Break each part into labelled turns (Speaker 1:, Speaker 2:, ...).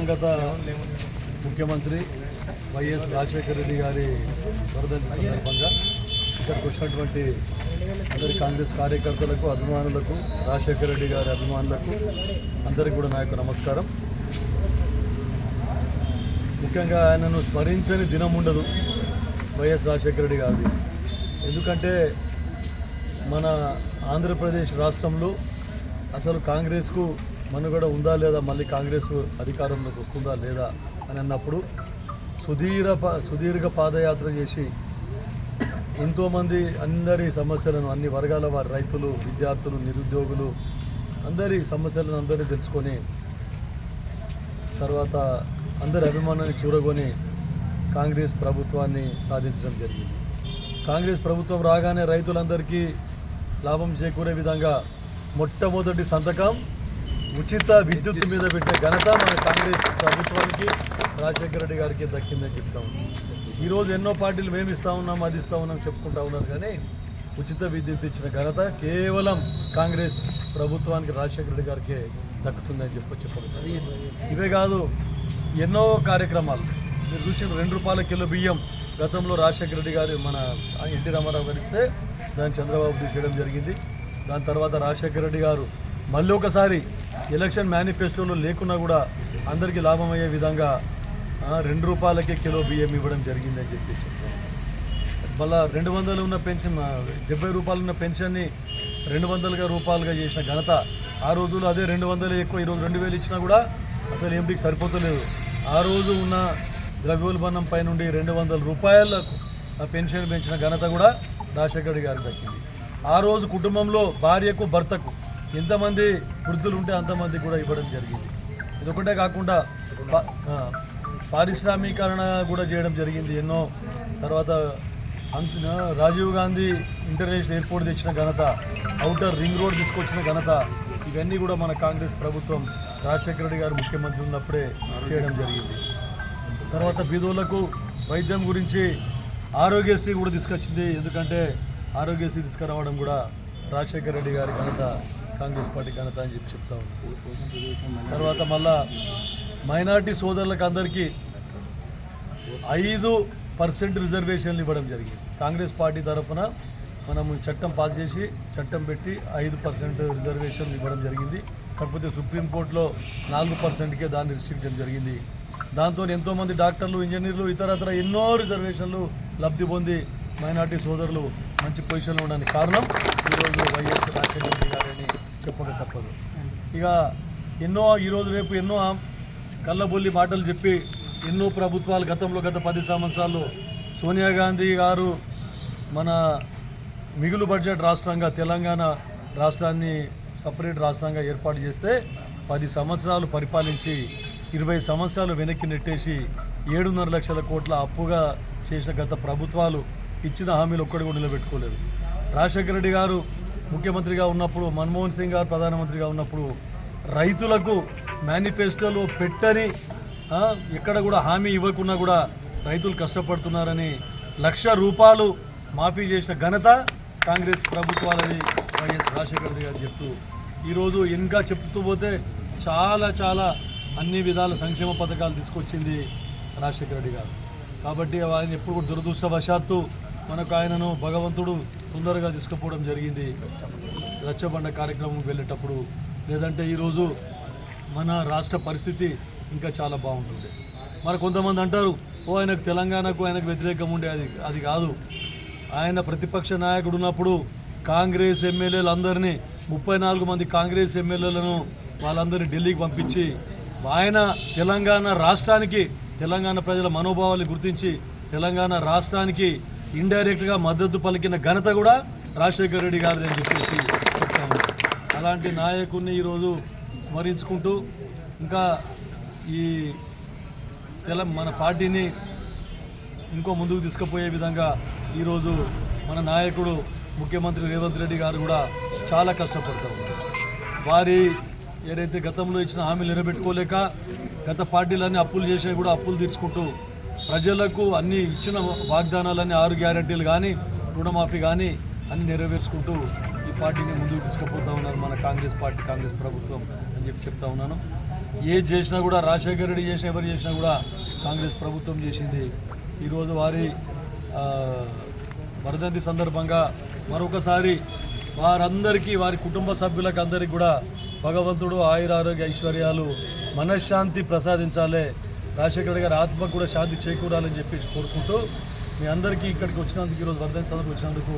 Speaker 1: దివంగత ముఖ్యమంత్రి వైఎస్ రాజశేఖర రెడ్డి గారి వరదంతి సందర్భంగా ఇక్కడికి వచ్చినటువంటి అందరి కాంగ్రెస్ కార్యకర్తలకు అభిమానులకు రాజశేఖర రెడ్డి గారి అభిమానులకు అందరికీ కూడా నా యొక్క నమస్కారం. ముఖ్యంగా ఆయనను స్మరించని దినం ఉండదు వైఎస్ రాజశేఖర రెడ్డి గారిది. ఎందుకంటే మన ఆంధ్రప్రదేశ్ రాష్ట్రంలో అసలు కాంగ్రెస్కు మనుగడ ఉందా లేదా మళ్ళీ కాంగ్రెస్ అధికారంలోకి వస్తుందా లేదా అని అన్నప్పుడు సుదీర్ఘ సుదీర్ఘ పాదయాత్ర చేసి ఎంతోమంది అందరి సమస్యలను అన్ని వర్గాల వారి రైతులు విద్యార్థులు నిరుద్యోగులు అందరి సమస్యలను అందరినీ తెలుసుకొని తర్వాత అందరి అభిమానాన్ని చూరగొని కాంగ్రెస్ ప్రభుత్వాన్ని సాధించడం జరిగింది. కాంగ్రెస్ ప్రభుత్వం రాగానే రైతులందరికీ లాభం చేకూరే విధంగా మొట్టమొదటి సంతకం ఉచిత విద్యుత్ మీద పెట్టే ఘనత మన కాంగ్రెస్ ప్రభుత్వానికి రాజశేఖర రెడ్డి గారికి దక్కిందని చెప్తాం ఈరోజు ఎన్నో పార్టీలు మేము ఇస్తా ఉన్నాం అది ఇస్తా ఉన్నాం చెప్పుకుంటా ఉన్నారు. కానీ ఉచిత విద్యుత్ ఇచ్చిన ఘనత కేవలం కాంగ్రెస్ ప్రభుత్వానికి రాజశేఖర రెడ్డి గారికే దక్కుతుందని చెప్పి చెప్పగలుగుతారు ఇవే కాదు ఎన్నో కార్యక్రమాలు. మీరు చూసిన రెండు రూపాయల కిలో బియ్యం గతంలో రాజశేఖర రెడ్డి గారు మన ఎన్టీ రామారావు గడిస్తే దాన్ని చంద్రబాబు తీసేయడం జరిగింది. దాని తర్వాత రాజశేఖర రెడ్డి గారు మళ్ళీ ఒకసారి ఎలక్షన్ మేనిఫెస్టోలో లేకున్నా కూడా అందరికీ లాభం అయ్యే విధంగా రెండు రూపాయలకే కిలో బియ్యం ఇవ్వడం జరిగిందని చెప్పేసి మళ్ళా రెండు వందలు ఉన్న పెన్షన్ డెబ్బై రూపాయలు ఉన్న పెన్షన్ని రెండు వందలుగా రూపాయలుగా చేసిన ఘనత ఆ రోజుల్లో అదే రెండు వందలు ఎక్కువ ఈరోజు రెండు వేలు ఇచ్చినా కూడా అసలు ఎంపీకి సరిపోతలేదు. ఆ రోజు ఉన్న ద్రవ్యోల్బణం పై నుండి రెండు వందల రూపాయలకు ఆ పెన్షన్ పెంచిన ఘనత కూడా రాజశేఖర్ గారికి దక్కింది. ఆ రోజు కుటుంబంలో భార్యకు భర్తకు ఎంతమంది వృద్ధులు ఉంటే అంతమంది కూడా ఇవ్వడం జరిగింది. ఇది ఒకటే కాకుండా పారిశ్రామీకరణ కూడా చేయడం జరిగింది. ఎన్నో తర్వాత అంత రాజీవ్ గాంధీ ఇంటర్నేషనల్ ఎయిర్పోర్ట్ తెచ్చిన ఘనత అవుటర్ రింగ్ రోడ్ తీసుకొచ్చిన ఘనత ఇవన్నీ కూడా మన కాంగ్రెస్ ప్రభుత్వం రాజశేఖర రెడ్డి గారు ముఖ్యమంత్రి ఉన్నప్పుడే చేయడం జరిగింది. తర్వాత బీదోళ్ళకు వైద్యం గురించి ఆరోగ్యశ్రీ కూడా తీసుకొచ్చింది. ఎందుకంటే ఆరోగ్యశ్రీ తీసుకురావడం కూడా రాజశేఖర రెడ్డి గారి ఘనత. కాంగ్రెస్ పార్టీ ఘనత అని చెప్పి చెప్తా ఉన్నాం. తర్వాత మళ్ళా మైనార్టీ సోదరులకు అందరికీ ఐదు పర్సెంట్ రిజర్వేషన్లు ఇవ్వడం జరిగింది. కాంగ్రెస్ పార్టీ తరఫున మనం చట్టం పాస్ చేసి చట్టం పెట్టి ఐదు పర్సెంట్ రిజర్వేషన్లు ఇవ్వడం జరిగింది. కాకపోతే సుప్రీంకోర్టులో నాలుగు పర్సెంట్కే దాన్ని రిస్ట్రిక్ట్ చేయడం జరిగింది. దాంతో ఎంతోమంది డాక్టర్లు ఇంజనీర్లు ఇతరత్ర ఎన్నో రిజర్వేషన్లు లబ్ధి పొంది మైనార్టీ సోదరులు మంచి పొజిషన్లో ఉండడానికి కారణం ఈరోజు వైఎస్ రాజశేఖర రెడ్డి గారని చెప్పక తప్పదు. ఇక ఎన్నో ఈరోజు రేపు ఎన్నో కళ్ళబొల్లి మాటలు చెప్పి ఎన్నో ప్రభుత్వాలు గతంలో గత పది సంవత్సరాలు సోనియా గాంధీ గారు మన మిగులు బడ్జెట్ రాష్ట్రంగా తెలంగాణ రాష్ట్రాన్ని సపరేట్ రాష్ట్రంగా ఏర్పాటు చేస్తే పది సంవత్సరాలు పరిపాలించి ఇరవై సంవత్సరాలు వెనక్కి నెట్టేసి ఏడున్నర లక్షల కోట్ల అప్పుగా చేసిన గత ప్రభుత్వాలు ఇచ్చిన హామీలు ఒక్కడి కూడా నిలబెట్టుకోలేదు. రాజశేఖర రెడ్డి గారు ముఖ్యమంత్రిగా ఉన్నప్పుడు మన్మోహన్ సింగ్ గారు ప్రధానమంత్రిగా ఉన్నప్పుడు రైతులకు మేనిఫెస్టోలో పెట్టని ఎక్కడ కూడా హామీ ఇవ్వకున్నా కూడా రైతులు కష్టపడుతున్నారని లక్ష రూపాయలు మాఫీ చేసిన ఘనత కాంగ్రెస్ ప్రభుత్వాలని వైఎస్ రాజశేఖర రెడ్డి గారు చెప్తూ ఈరోజు ఇంకా చెప్తూ పోతే చాలా చాలా అన్ని విధాల సంక్షేమ పథకాలు తీసుకొచ్చింది రాజశేఖర రెడ్డి గారు. కాబట్టి ఆయన ఎప్పుడు కూడా దురదృష్టవశాత్తు మనకు ఆయనను భగవంతుడు తొందరగా తీసుకుపోవడం జరిగింది. రచ్చబండ కార్యక్రమం వెళ్ళేటప్పుడు లేదంటే ఈరోజు మన రాష్ట్ర పరిస్థితి ఇంకా చాలా బాగుంటుంది. మరి కొంతమంది అంటారు ఓ ఆయనకు తెలంగాణకు ఆయనకు వ్యతిరేకం ఉండే అది అది కాదు. ఆయన ప్రతిపక్ష నాయకుడు ఉన్నప్పుడు కాంగ్రెస్ ఎమ్మెల్యేలు అందరినీ ముప్పై నాలుగు మంది కాంగ్రెస్ ఎమ్మెల్యేలను వాళ్ళందరినీ ఢిల్లీకి పంపించి ఆయన తెలంగాణ రాష్ట్రానికి తెలంగాణ ప్రజల మనోభావాలు గుర్తించి తెలంగాణ రాష్ట్రానికి ఇండైరెక్ట్గా మద్దతు పలికిన ఘనత కూడా రాజశేఖర రెడ్డి గారిది అని చెప్పేసి చెప్తాము అలాంటి నాయకుడిని ఈరోజు స్మరించుకుంటూ ఇంకా ఈ తెల మన పార్టీని ఇంకో ముందుకు తీసుకుపోయే విధంగా ఈరోజు మన నాయకుడు ముఖ్యమంత్రి రేవంత్ రెడ్డి గారు కూడా చాలా కష్టపడతారు వారి ఏదైతే గతంలో ఇచ్చిన హామీలు నిలబెట్టుకోలేక గత పార్టీలన్నీ అప్పులు చేసే కూడా అప్పులు తీర్చుకుంటూ ప్రజలకు అన్ని ఇచ్చిన వాగ్దానాలన్నీ ఆరు గ్యారంటీలు కానీ రుణమాఫీ కానీ అన్ని నెరవేర్చుకుంటూ ఈ పార్టీని ముందుకు తీసుకుపోతా ఉన్నారు మన కాంగ్రెస్ పార్టీ కాంగ్రెస్ ప్రభుత్వం అని చెప్పి చెప్తా ఉన్నాను. ఏ చేసినా కూడా రాజశేఖర రెడ్డి చేసిన ఎవరు చేసినా కూడా కాంగ్రెస్ ప్రభుత్వం చేసింది. ఈరోజు వారి వరదంతి సందర్భంగా మరొకసారి వారందరికీ వారి కుటుంబ సభ్యులకు అందరికీ కూడా భగవంతుడు ఆయుర ఆరోగ్య ఐశ్వర్యాలు మనశ్శాంతి ప్రసాదించాలే. రాజశేఖర గారి ఆత్మకు కూడా శాంతి చేకూరాలని చెప్పి కోరుకుంటూ మీ అందరికీ ఇక్కడికి వచ్చినందుకు ఈరోజు వర్ధంతి సందర్భం వచ్చినందుకు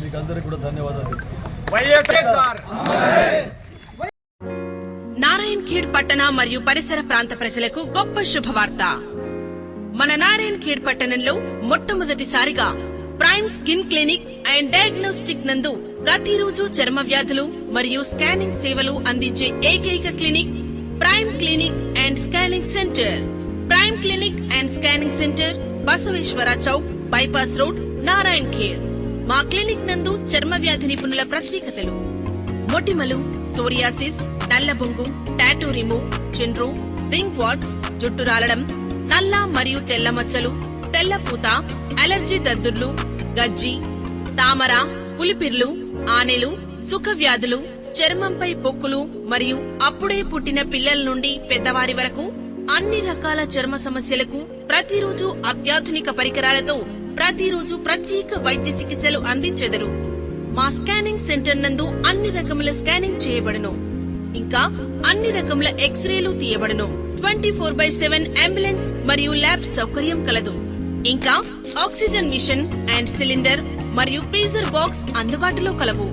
Speaker 1: మీకు అందరికీ కూడా ధన్యవాదాలు.
Speaker 2: వైఎస్ఆర్
Speaker 3: నారాయణ్ ఖేడ్ పట్టణ మరియు పరిసర ప్రాంత ప్రజలకు గొప్ప శుభవార్త. మన నారాయణ్ ఖేడ్ పట్టణంలో మొట్టమొదటిసారిగా prime skin clinic and diagnostic నందు ప్రతిరోజు చర్మ వ్యాధులు మరియు స్కానింగ్ సేవలు అందించే ఏకైక clinic prime clinic and scanning centre. Prime clinic and scanning centre Basaveshwara Chowk bypass road Narayan Kher మా క్లినిక్ నందు చర్మ వ్యాధి నిపుణుల ప్రత్యేకతలు. మొటిమలు సోరియాసిస్ నల్లబొంగు టాటూ రిమూవ్ చిండ్రు రింగ్ వాట్స్ జుట్టు రాలడం నల్ల మరియు తెల్ల మచ్చలు తెల్ల పూత అలర్జీ దద్దుర్లు గజ్జి తామర పులిపిర్లు ఆనెలు సుఖ వ్యాధులు చర్మంపై పొక్కులు మరియు అప్పుడే పుట్టిన పిల్లల నుండి పెద్దవారి వరకు అన్ని రకాల చర్మ సమస్యలకు ప్రతిరోజు అత్యాధునిక పరికరాలతో ప్రతిరోజు ప్రత్యేక వైద్య చికిత్సలు అందించెదరు. మా స్కానింగ్ సెంటర్ నందు అన్ని రకముల స్కానింగ్ చేయబడును. ఇంకా అన్ని రకముల ఎక్స్రేలు తీయబడును. Twenty four by seven ambulance మరియు ల్యాబ్ సౌకర్యం కలదు. ఇంకా ఆక్సిజన్ మిషన్ అండ్ సిలిండర్ మరియు ఫ్రీజర్ బాక్స్ అందుబాటులో కలవు.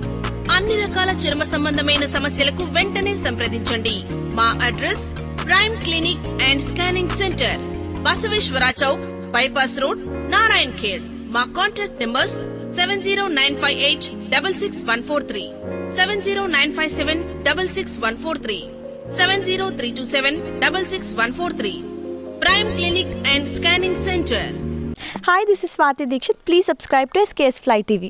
Speaker 3: అన్ని రకాల చర్మ సంబంధమైన సమస్యలకు వెంటనే సంప్రదించండి. మా address prime clinic and scanning centre Basaveshwara Chowk bypass road Narayan Khed మా contact numbers seven zero nine five eight double six one four three seven zero nine five seven double six one four three seven zero three two seven double six one four three prime clinic and scanning centre
Speaker 4: Hi, this is Swati Dikshit. Please subscribe to SKS Fly TV.